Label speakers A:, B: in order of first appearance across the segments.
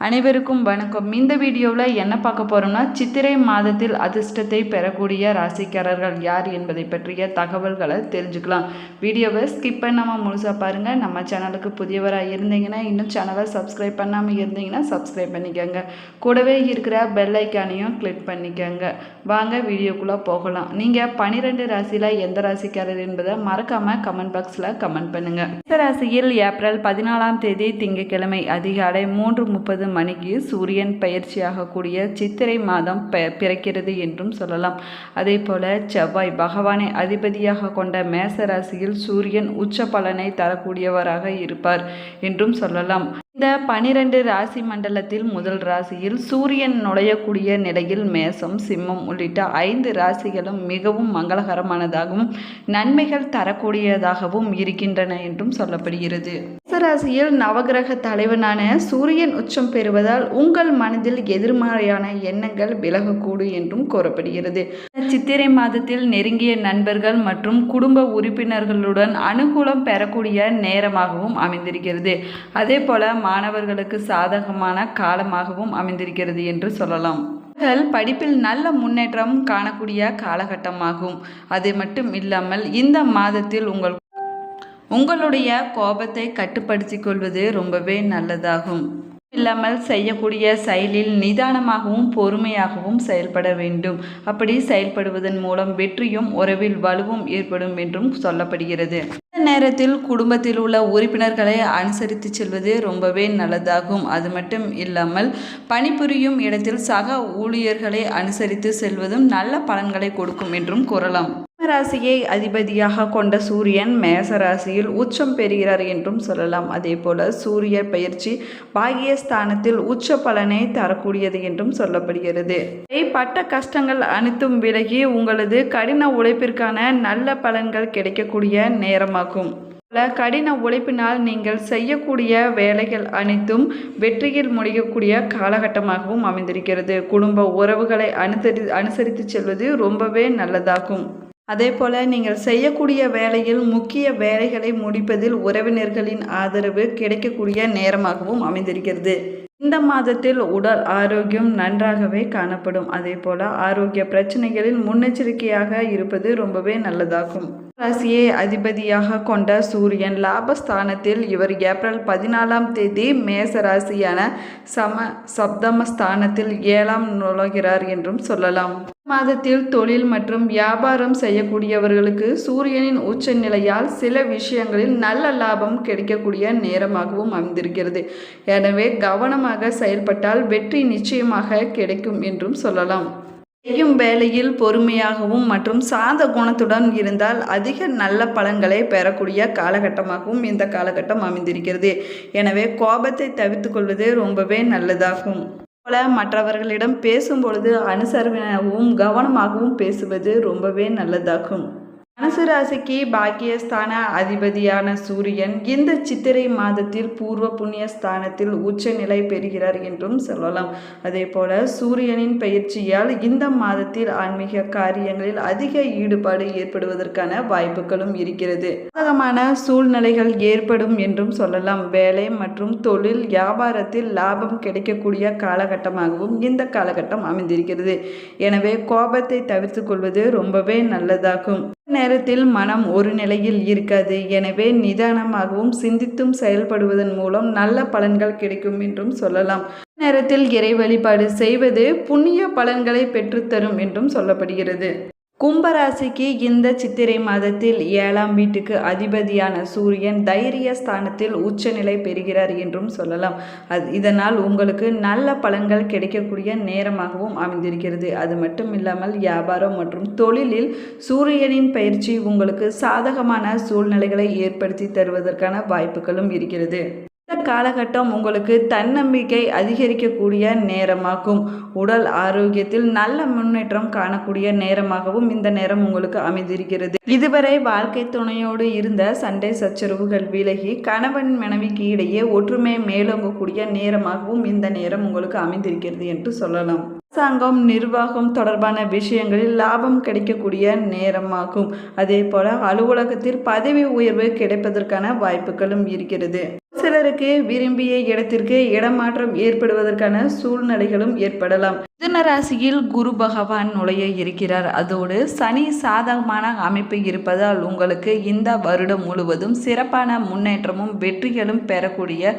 A: அனைவருக்கும் வணக்கம். இந்த வீடியோவில் என்ன பார்க்க போகிறோம்னா சித்திரை மாதத்தில் அதிர்ஷ்டத்தை பெறக்கூடிய ராசிக்காரர்கள் யார் என்பதை பற்றிய தகவல்களை தெரிஞ்சுக்கலாம். வீடியோவை ஸ்கிப் பண்ணாமல் முழுசாக பாருங்கள் நம்ம சேனலுக்கு புதியவராக இருந்தீங்கன்னா இன்னும் சேனலை சப்ஸ்கிரைப் பண்ணாமல் இருந்தீங்கன்னா சப்ஸ்கிரைப் பண்ணிக்கோங்க. கூடவே இருக்கிற பெல் ஐக்கானையும் கிளிக் பண்ணிக்கோங்க. வாங்க வீடியோக்குள்ளே போகலாம். நீங்கள் பன்னிரெண்டு ராசியில் எந்த ராசிக்காரர் என்பதை மறக்காமல் கமெண்ட் பாக்ஸில் கமெண்ட் பண்ணுங்கள் இந்த ராசியில் ஏப்ரல் பதினாலாம் தேதி திங்கட்கிழமை அதிகாலை மூன்று முப்பது மணிக்கு சூரியன் பயிற்சியாகக்கூடிய சித்திரை மாதம் ப- பிறக்கிறது என்றும் சொல்லலாம். அதே போல செவ்வாய் பகவானை அதிபதியாக கொண்ட மேச ராசியில் சூரியன் உச்ச பலனை தரக்கூடியவராக இருப்பார் என்றும் சொல்லலாம். இந்த பனிரெண்டு ராசி மண்டலத்தில் முதல் ராசியில் சூரியன் நுழையக்கூடிய நிலையில் மேசம் சிம்மம் உள்ளிட்ட ஐந்து ராசிகளும் மிகவும் மங்களகரமானதாகவும் நன்மைகள் தரக்கூடியதாகவும் இருக்கின்றன என்றும் சொல்லப்படுகிறது. ராசியில் நவகிரக தலைவனான சூரியன் உச்சம் பெறுவதால் உங்கள் மனதில் எதிர்மறையான எண்ணங்கள் விலகக்கூடும் என்றும் கூறப்படுகிறது. சித்திரை மாதத்தில் நெருங்கிய நண்பர்கள் மற்றும் குடும்ப உறுப்பினர்களுடன் அனுகூலம் பெறக்கூடிய நேரமாகவும் அமைந்திருக்கிறது. அதே போல மாணவர்களுக்கு சாதகமான காலமாகவும் அமைந்திருக்கிறது என்று சொல்லலாம். அவர்கள் படிப்பில் நல்ல முன்னேற்றம் காணக்கூடிய காலகட்டமாகும். அது மட்டும் இல்லாமல் இந்த மாதத்தில் உங்கள் உங்களுடைய கோபத்தை கட்டுப்படுத்திக் கொள்வது ரொம்பவே நல்லதாகும். இல்லாமல் செய்யக்கூடிய செயலில் நிதானமாகவும் பொறுமையாகவும் செயல்பட வேண்டும். அப்படி செயல்படுவதன் மூலம் வெற்றியும் உறவில் வலுவும் ஏற்படும் என்றும் சொல்லப்படுகிறது. இந்த நேரத்தில் குடும்பத்தில் உள்ள உறுப்பினர்களை அனுசரித்து செல்வது ரொம்பவே நல்லதாகும். அது மட்டும் இல்லாமல் பணிபுரியும் இடத்தில் சக ஊழியர்களை அனுசரித்து செல்வதும் நல்ல பலன்களை கொடுக்கும் என்றும் கூறலாம். ராசியை அதிபதியாக கொண்ட சூரியன் மேச ராசியில் உச்சம் பெறுகிறார் என்றும் சொல்லலாம். அதே போல சூரிய பயிற்சி பாகியஸ்தானத்தில் உச்ச பலனை தரக்கூடியது என்றும் சொல்லப்படுகிறது. பட்ட கஷ்டங்கள் அனைத்தும் விலகி உங்களது கடின உழைப்பிற்கான நல்ல பலன்கள் கிடைக்கக்கூடிய நேரமாகும். கடின உழைப்பினால் நீங்கள் செய்யக்கூடிய வேலைகள் அனைத்தும் வெற்றியில் முடியக்கூடிய காலகட்டமாகவும் அமைந்திருக்கிறது. குடும்ப உறவுகளை அனுசரி அனுசரித்து செல்வது ரொம்பவே நல்லதாகும். அதே போல நீங்கள் செய்யக்கூடிய வேலையில் முக்கிய வேலைகளை முடிப்பதில் உறவினர்களின் ஆதரவு கிடைக்கக்கூடிய நேரமாகவும் அமைந்திருக்கிறது. இந்த மாதத்தில் உடல் ஆரோக்கியம் நன்றாகவே காணப்படும். அதே போல ஆரோக்கிய பிரச்சனைகளில் முன்னெச்சரிக்கையாக இருப்பது ரொம்பவே நல்லதாகும். ராசியை அதிபதியாக கொண்ட சூரியன் லாபஸ்தானத்தில் இவர் ஏப்ரல் பதினாலாம் தேதி மேச ராசியான சம சப்தம ஸ்தானத்தில் ஏழாம் நுழைகிறார் என்றும் சொல்லலாம். மாதத்தில் தொழில் மற்றும் வியாபாரம் செய்யக்கூடியவர்களுக்கு சூரியனின் உச்ச நிலையால் சில விஷயங்களில் நல்ல லாபம் கிடைக்கக்கூடிய நேரமாகவும் அமைந்திருக்கிறது. எனவே கவனமாக செயல்பட்டால் வெற்றி நிச்சயமாக கிடைக்கும் என்றும் சொல்லலாம். செய்யும் வேலையில் பொறுமையாகவும் மற்றும் சாந்த குணத்துடன் இருந்தால் அதிக நல்ல பலன்களை பெறக்கூடிய காலகட்டமாகவும் இந்த காலகட்டம் அமைந்திருக்கிறது. எனவே கோபத்தை தவிர்த்து கொள்வது ரொம்பவே நல்லதாகும். போல மற்றவர்களிடம் பேசும்பொழுது அனுசரணையாகவும் கவனமாகவும் பேசுவது ரொம்பவே நல்லதாகும். மனசு ராசிக்கு பாக்கியஸ்தான அதிபதியான சூரியன் இந்த சித்திரை மாதத்தில் பூர்வ புண்ணிய ஸ்தானத்தில் உச்ச நிலை பெறுகிறார் என்றும் சொல்லலாம். அதே போல சூரியனின் பயிற்சியால் இந்த மாதத்தில் ஆன்மீக காரியங்களில் அதிக ஈடுபாடு ஏற்படுவதற்கான வாய்ப்புகளும் இருக்கிறது. சாதகமான சூழ்நிலைகள் ஏற்படும் என்றும் சொல்லலாம். வேலை மற்றும் தொழில் வியாபாரத்தில் லாபம் கிடைக்கக்கூடிய காலகட்டமாகவும் இந்த காலகட்டம் அமைந்திருக்கிறது. எனவே கோபத்தை தவிர்த்து கொள்வது ரொம்பவே நல்லதாகும். நேரத்தில் மனம் ஒரு நிலையில் இருக்காது எனவே நிதானமாகவும் சிந்தித்தும் செயல்படுவதன் மூலம் நல்ல பலன்கள் கிடைக்கும் என்றும் சொல்லலாம். நேரத்தில் இறை வழிபாடு செய்வது புண்ணிய பலன்களை பெற்றுத்தரும் என்றும் சொல்லப்படுகிறது. கும்பராசிக்கு இந்த சித்திரை மாதத்தில் ஏழாம் வீட்டுக்கு அதிபதியான சூரியன் தைரிய ஸ்தானத்தில் உச்சநிலை பெறுகிறார் என்றும் சொல்லலாம். அது இதனால் உங்களுக்கு நல்ல பலன்கள் கிடைக்கக்கூடிய நேரமாகவும் அமைந்திருக்கிறது. அது மட்டும் இல்லாமல் வியாபாரம் மற்றும் தொழிலில் சூரியனின் பயிற்சி உங்களுக்கு சாதகமான சூழ்நிலைகளை ஏற்படுத்தி தருவதற்கான வாய்ப்புகளும் இருக்கிறது. இந்த காலகட்டம் உங்களுக்கு தன்னம்பிக்கை அதிகரிக்கக்கூடிய நேரமாகும். உடல் ஆரோக்கியத்தில் நல்ல முன்னேற்றம் காணக்கூடிய நேரமாகவும் இந்த நேரம் உங்களுக்கு அமைந்திருக்கிறது. இதுவரை வாழ்க்கை துணையோடு இருந்த சண்டை சச்சரவுகள் விலகி கணவன் மனைவிக்கு இடையே ஒற்றுமை மேலோங்கக்கூடிய நேரமாகவும் இந்த நேரம் உங்களுக்கு அமைந்திருக்கிறது என்று சொல்லலாம். அரசாங்கம் நிர்வாகம் தொடர்பான விஷயங்களில் லாபம் கிடைக்கக்கூடிய நேரமாகும். அதே போல அலுவலகத்தில் பதவி உயர்வு கிடைப்பதற்கான வாய்ப்புகளும் இருக்கிறது. சிலருக்கு விரும்பிய இடத்திற்கு இடமாற்றம் ஏற்படுவதற்கான சூழ்நிலைகளும் ஏற்படலாம். மிதுன ராசியில் குரு பகவான் நுழைய இருக்கிறார். அதோடு சனி சாதகமான அமைப்பு இருப்பதால் உங்களுக்கு இந்த வருடம் முழுவதும் சிறப்பான முன்னேற்றமும் வெற்றிகளும் பெறக்கூடிய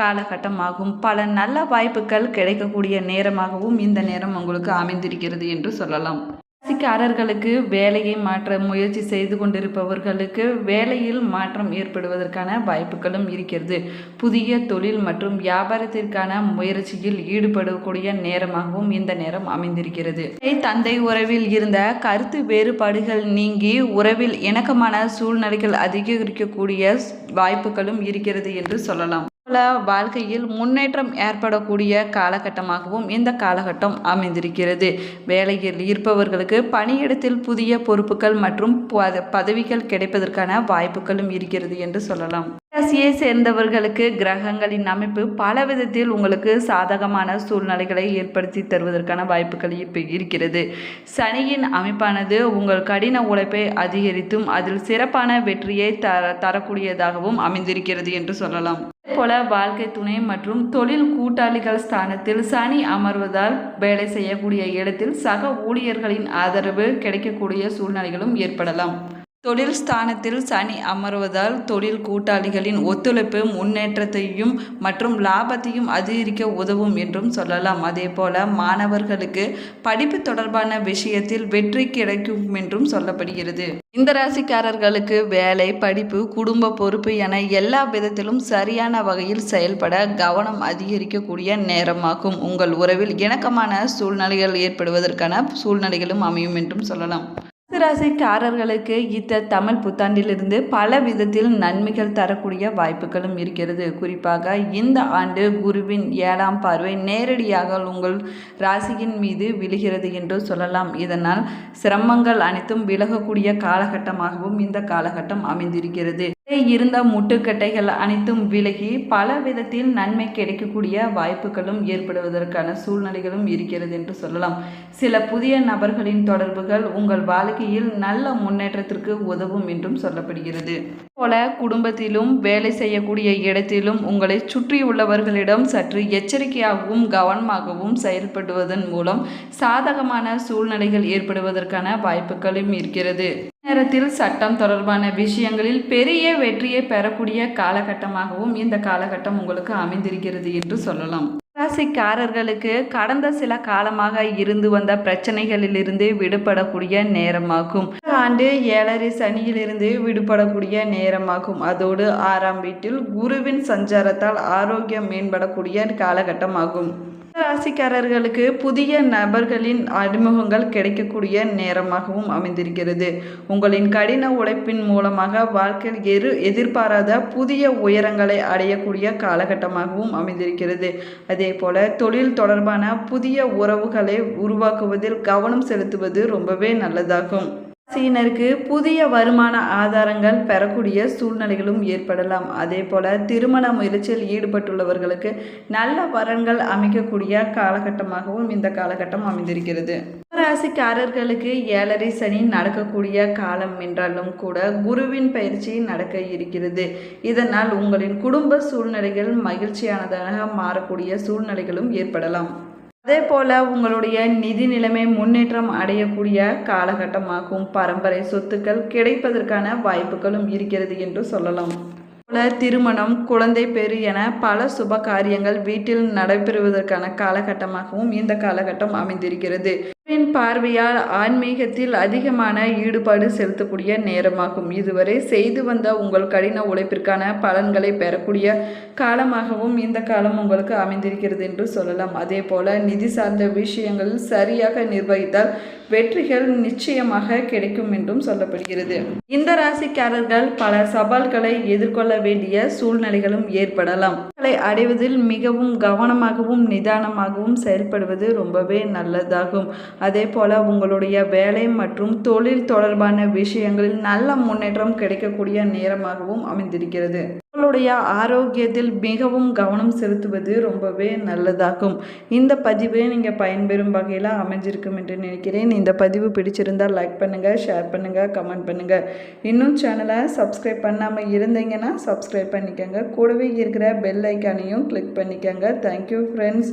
A: காலகட்டமாகும். பல நல்ல வாய்ப்புகள் கிடைக்கக்கூடிய நேரமாகவும் இந்த நேரம் உங்களுக்கு அமைந்திருக்கிறது என்று சொல்லலாம். ராசிக்காரர்களுக்கு வேலையை மாற்ற முயற்சி செய்து கொண்டிருப்பவர்களுக்கு வேலையில் மாற்றம் ஏற்படுவதற்கான வாய்ப்புகளும் இருக்கிறது. புதிய தொழில் மற்றும் வியாபாரத்திற்கான முயற்சியில் ஈடுபடக்கூடிய நேரமாகவும் இந்த நேரம் அமைந்திருக்கிறது. தந்தை உறவில் இருந்த கருத்து வேறுபாடுகள் நீங்கி உறவில் இணக்கமான சூழ்நிலைகள் அதிகரிக்கக்கூடிய வாய்ப்புகளும் இருக்கிறது என்று சொல்லலாம். வாழ்க்கையில் முன்னேற்றம் ஏற்படக்கூடிய காலகட்டமாகவும் இந்த காலகட்டம் அமைந்திருக்கிறது. வேலையில் இருப்பவர்களுக்கு பணியிடத்தில் புதிய பொறுப்புகள் மற்றும் பத பதவிகள் கிடைப்பதற்கான வாய்ப்புகளும் இருக்கிறது என்று சொல்லலாம். ராசியை சேர்ந்தவர்களுக்கு கிரகங்களின் அமைப்பு பல விதத்தில் உங்களுக்கு சாதகமான சூழ்நிலைகளை ஏற்படுத்தி தருவதற்கான வாய்ப்புகள் இப்போ இருக்கிறது. சனியின் அமைப்பானது உங்கள் கடின உழைப்பை அதிகரித்தும் அதில் சிறப்பான வெற்றியை தர தரக்கூடியதாகவும் அமைந்திருக்கிறது என்று சொல்லலாம். போல வாழ்க்கை துணை மற்றும் தொழில் கூட்டாளிகள் ஸ்தானத்தில் சனி அமர்வதால் வேலை செய்யக்கூடிய இடத்தில் சக ஊழியர்களின் ஆதரவு கிடைக்கக்கூடிய சூழ்நிலைகளும் ஏற்படலாம். தொழில் ஸ்தானத்தில் சனி அமர்வதால் தொழில் கூட்டாளிகளின் ஒத்துழைப்பு முன்னேற்றத்தையும் மற்றும் லாபத்தையும் அதிகரிக்க உதவும் என்றும் சொல்லலாம். அதே போல மாணவர்களுக்கு படிப்பு தொடர்பான விஷயத்தில் வெற்றி கிடைக்கும் என்றும் சொல்லப்படுகிறது. இந்த ராசிக்காரர்களுக்கு வேலை படிப்பு குடும்ப பொறுப்பு என எல்லா விதத்திலும் சரியான வகையில் செயல்பட கவனம் அதிகரிக்கக்கூடிய நேரமாகும். உங்கள் உறவில் இணக்கமான சூழ்நிலைகள் ஏற்படுவதற்கான சூழ்நிலைகளும் அமையும் என்றும் சொல்லலாம். ராசிக்காரர்களுக்கு இந்த தமிழ் புத்தாண்டிலிருந்து பல விதத்தில் நன்மைகள் தரக்கூடிய வாய்ப்புகளும் இருக்கிறது. குறிப்பாக இந்த ஆண்டு குருவின் ஏழாம் பார்வை நேரடியாக உங்கள் ராசியின் மீது விழுகிறது என்று சொல்லலாம். இதனால் சிரமங்கள் அனைத்தும் விலகக்கூடிய காலகட்டமாகவும் இந்த காலகட்டம் அமைந்திருக்கிறது. இருந்த முட்டுக்கட்டைகள் அனைத்தும் விலகி பல விதத்தில் நன்மை கிடைக்கக்கூடிய வாய்ப்புகளும் ஏற்படுவதற்கான சூழ்நிலைகளும் இருக்கிறது என்று சொல்லலாம். சில புதிய நபர்களின் தொடர்புகள் உங்கள் வாழ்க்கையில் நல்ல முன்னேற்றத்திற்கு உதவும் என்றும் சொல்லப்படுகிறது. போல குடும்பத்திலும் வேலை செய்யக்கூடிய இடத்திலும் உங்களை சுற்றியுள்ளவர்களிடம் சற்று எச்சரிக்கையாகவும் கவனமாகவும் செயல்படுவதன் மூலம் சாதகமான சூழ்நிலைகள் ஏற்படுவதற்கான வாய்ப்புகளும் இருக்கிறது. நேரத்தில் சட்டம் தொடர்பான விஷயங்களில் பெரிய வெற்றியை பெறக்கூடிய காலகட்டமாகவும் இந்த காலகட்டம் உங்களுக்கு அமைந்திருக்கிறது என்று சொல்லலாம். ராசிக்காரர்களுக்கு கடந்த சில காலமாக இருந்து வந்த பிரச்சனைகளிலிருந்து விடுபடக்கூடிய நேரமாகும். ஆண்டு ஏழரை சனியிலிருந்து விடுபடக்கூடிய நேரமாகும். அதோடு ஆறாம் வீட்டில் குருவின் சஞ்சாரத்தால் ஆரோக்கியம் மேம்படக்கூடிய காலகட்டமாகும். ராசிக்காரர்களுக்கு புதிய நபர்களின் அறிமுகங்கள் கிடைக்கக்கூடிய நேரமாகவும் அமைந்திருக்கிறது. உங்களின் கடின உழைப்பின் மூலமாக வாழ்க்கையில் எரு எதிர்பாராத புதிய உயரங்களை அடையக்கூடிய காலகட்டமாகவும் அமைந்திருக்கிறது. அதே போல தொழில் தொடர்பான புதிய உறவுகளை உருவாக்குவதில் கவனம் செலுத்துவது ரொம்பவே நல்லதாகும். சீனருக்கு புதிய வருமான ஆதாரங்கள் பெறக்கூடிய சூழ்நிலைகளும் ஏற்படலாம். அதே போல திருமண முயற்சியில் ஈடுபட்டுள்ளவர்களுக்கு நல்ல வரன்கள் அமைக்கக்கூடிய காலகட்டமாகவும் இந்த காலகட்டம் அமைந்திருக்கிறது. ராசிக்காரர்களுக்கு ஏழரை சனி நடக்கக்கூடிய காலம் என்றாலும் கூட குருவின் பயிற்சி நடக்க இருக்கிறது. இதனால் உங்களின் குடும்ப சூழ்நிலைகள் மகிழ்ச்சியானதாக மாறக்கூடிய சூழ்நிலைகளும் ஏற்படலாம். அதே போல் உங்களுடைய நிதி நிலைமை முன்னேற்றம் அடையக்கூடிய காலகட்டமாகும். பரம்பரை சொத்துக்கள் கிடைப்பதற்கான வாய்ப்புகளும் இருக்கிறது என்று சொல்லலாம். போல திருமணம் குழந்தை பேரு என பல சுப காரியங்கள் வீட்டில் நடைபெறுவதற்கான காலகட்டமாகவும் இந்த காலகட்டம் அமைந்திருக்கிறது. பார்வையால் ஆன்மீகத்தில் அதிகமான ஈடுபாடு செலுத்தக்கூடிய நேரமாகும். இதுவரை செய்து வந்த உங்கள் கடின உழைப்பிற்கான பலன்களை பெறக்கூடிய காலமாகவும் இந்த காலம் உங்களுக்கு அமைந்திருக்கிறது என்று சொல்லலாம். அதே போல நிதி சார்ந்த விஷயங்கள் சரியாக நிர்வகித்தால் வெற்றிகள் நிச்சயமாக கிடைக்கும் என்றும் சொல்லப்படுகிறது. இந்த ராசிக்காரர்கள் பல சவால்களை எதிர்கொள்ள வேண்டிய சூழ்நிலைகளும் ஏற்படலாம். அடைவதில் மிகவும் கவனமாகவும் நிதானமாகவும் செயல்படுவது ரொம்பவே நல்லதாகும். அதே போல் உங்களுடைய வேலை மற்றும் தொழில் தொடர்பான விஷயங்களில் நல்ல முன்னேற்றம் கிடைக்கக்கூடிய நேரமாகவும் அமைந்திருக்கிறது. உங்களுடைய ஆரோக்கியத்தில் மிகவும் கவனம் செலுத்துவது ரொம்பவே நல்லதாகும். இந்த பதிவு நீங்கள் பயன்பெறும் வகையில் அமைஞ்சிருக்கும் என்று நினைக்கிறேன். இந்த பதிவு பிடிச்சிருந்தால் லைக் பண்ணுங்கள் ஷேர் பண்ணுங்கள் கமெண்ட் பண்ணுங்கள் இன்னும் சேனலை சப்ஸ்கிரைப் பண்ணாமல் இருந்தீங்கன்னா சப்ஸ்கிரைப் பண்ணிக்கோங்க. கூடவே இருக்கிற பெல் ஐக்கானையும் கிளிக் பண்ணிக்கோங்க. Thank you friends